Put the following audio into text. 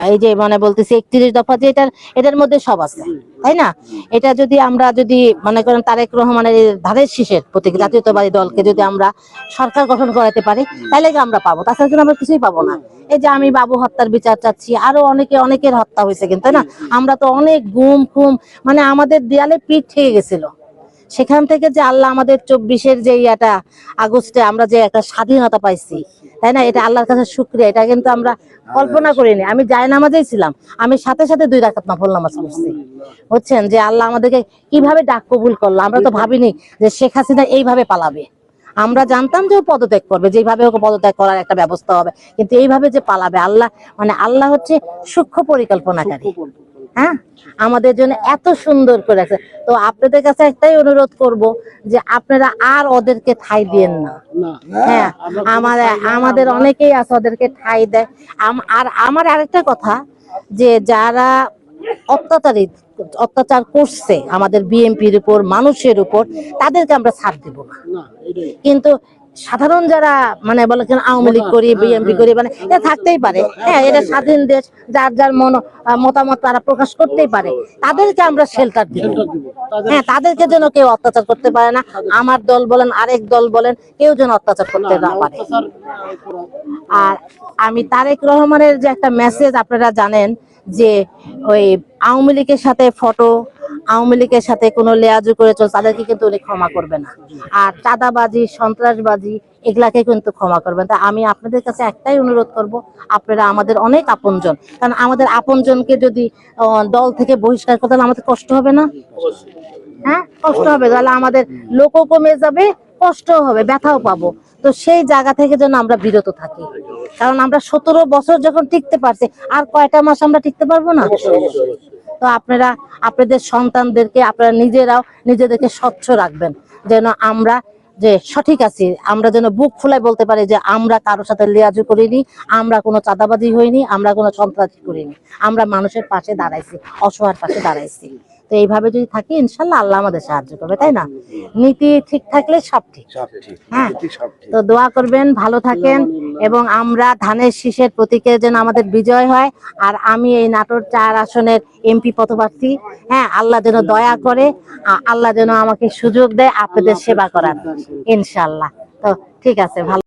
এই যে মানে বলতেছি একত্রিশ দফা যে এটার এটার মধ্যে সব আছে, তাই না? এটা যদি আমরা যদি মনে করেন তারেক রহমানের ধারের শীষের প্রতীক, জাতীয়তাবাদী দলকে যদি আমরা সরকার গঠন করাতে পারি, তাহলে আমরা পাবো? তাছাড়া আমরা কিছুই পাবো না। এই যে আমি বাবু হত্যার বিচার চাচ্ছি, আরও অনেকে, অনেকের হত্যা হয়েছে কিন্তু, তাই না? আমরা তো অনেক গুম, খুম মানে আমাদের দেয়ালে পিঠ থেকে গেছিল। সেখান থেকে যে আল্লাহ আমাদের চব্বিশের যে ইয়াটা, আগস্টে আমরা যে একটা স্বাধীনতা পাইছি তাই না? এটা আল্লাহর কাছে শুক্রিয়া। এটা কিন্তু আমরা কল্পনা করিনি। আমি যাই নামাজেই ছিলাম। আমি সাথে সাথে দুই রাকাত নফল নামাজ পড়ছি। বুঝছেন? যে আল্লাহ আমাদেরকে কীভাবে ডাক কবুল করল, আমরা তো ভাবিনি যে শেখ হাসিনা এইভাবে পালাবে। আমরা জানতাম যে ও পদত্যাগ করবে যেভাবে ওকে পদত্যাগ করার একটা ব্যবস্থা হবে। কিন্তু এইভাবে যে পালাবে, আল্লাহ মানে আল্লাহ হচ্ছে সূক্ষ্ম পরিকল্পনাকারী। হ্যাঁ? আমাদের জন্য এত সুন্দর করে রাখছে তো আপনাদের কাছে একটাই অনুরোধ করব যে আপনারা আর ওদেরকে ঠাই দিয়েন না। হ্যাঁ আমার আমাদের অনেকেই আছে ওদেরকে ঠাই দেয়। আর আমার আরেকটা কথা যে যারা অত্যাচারী অত্যাচার করছে আমাদের বিএনপির উপর মানুষের উপর তাদেরকে আমরা ছাড় দিব না। কিন্তু সাধারণ যারা মানে বলে কেন আওয়ামী লীগ করি বিএনপি করি মানে এটা থাকতেই পারে। হ্যাঁ এটা স্বাধীন দেশ যার যার মন মতামত তারা প্রকাশ করতেই পারে। তাদেরকে আমরা শেল্টার দিব। হ্যাঁ তাদেরকে যেন কেউ অত্যাচার করতে পারে না। আমার দল বলেন আরেক দল বলেন কেউ যেন অত্যাচার করতে না পারে। আর আমি তারেক রহমানের যে একটা মেসেজ আপনারা জানেন যে ওই আওয়ামী লীগের সাথে ফটো আওয়ামী লীগের সাথে কোনো লেয়াজু করে চলছে তাদেরকে কিন্তু উনি ক্ষমা করবে না। আর চাঁদাবাজি, সন্ত্রাসবাজি, এগুলাকে কিন্তু ক্ষমা করবেন। তা আমি আপনাদের কাছে একটাই অনুরোধ করব, আপনারা আমাদের অনেক আপনজন। কারণ আমাদের আপনজনকে যদি দল থেকে বহিষ্কার করতে আমাদের কষ্ট হবে না? হ্যাঁ? কষ্ট হবে। তাহলে আমাদের লোকও কমে যাবে, কষ্টও হবে, ব্যথাও পাবো। তো সেই জায়গা থেকে যেন আমরা বিরত থাকি। কারণ আমরা সতেরো বছর যখন টিকতে পারছি, আর কয়টা মাস আমরা টিকতে পারব না? তো আপনারা আপনাদের সন্তানদেরকে আপনারা নিজেরাও নিজেদেরকে স্বচ্ছ রাখবেন। যেন আমরা যে সঠিক আছি আমরা যেন বুক ফুলাই বলতে পারি যে আমরা কারোর সাথে লিয়াজু করিনি আমরা কোনো চাঁদাবাজি হইনি আমরা কোনো সন্ত্রাসী করিনি। আমরা মানুষের পাশে দাঁড়াইছি অসহায়ের পাশে দাঁড়াইছি। তো এইভাবে যদি থাকি ইনশাল্লাহ আল্লাহ আমাদের সাহায্য করবে তাই না? নীতি ঠিক থাকলে সব ঠিক। হ্যাঁ। তো দোয়া করবেন ভালো থাকেন। এবং আমরা ধানের শীষের প্রতীকের যেন আমাদের বিজয় হয়। আর আমি এই নাটোর চার আসনের এমপি পথপ্রার্থী হ্যাঁ আল্লাহ যেন দয়া করে আল্লাহ যেন আমাকে সুযোগ দেয় আপনাদের সেবা করার। ইনশাল্লাহ তো ঠিক আছে ভালো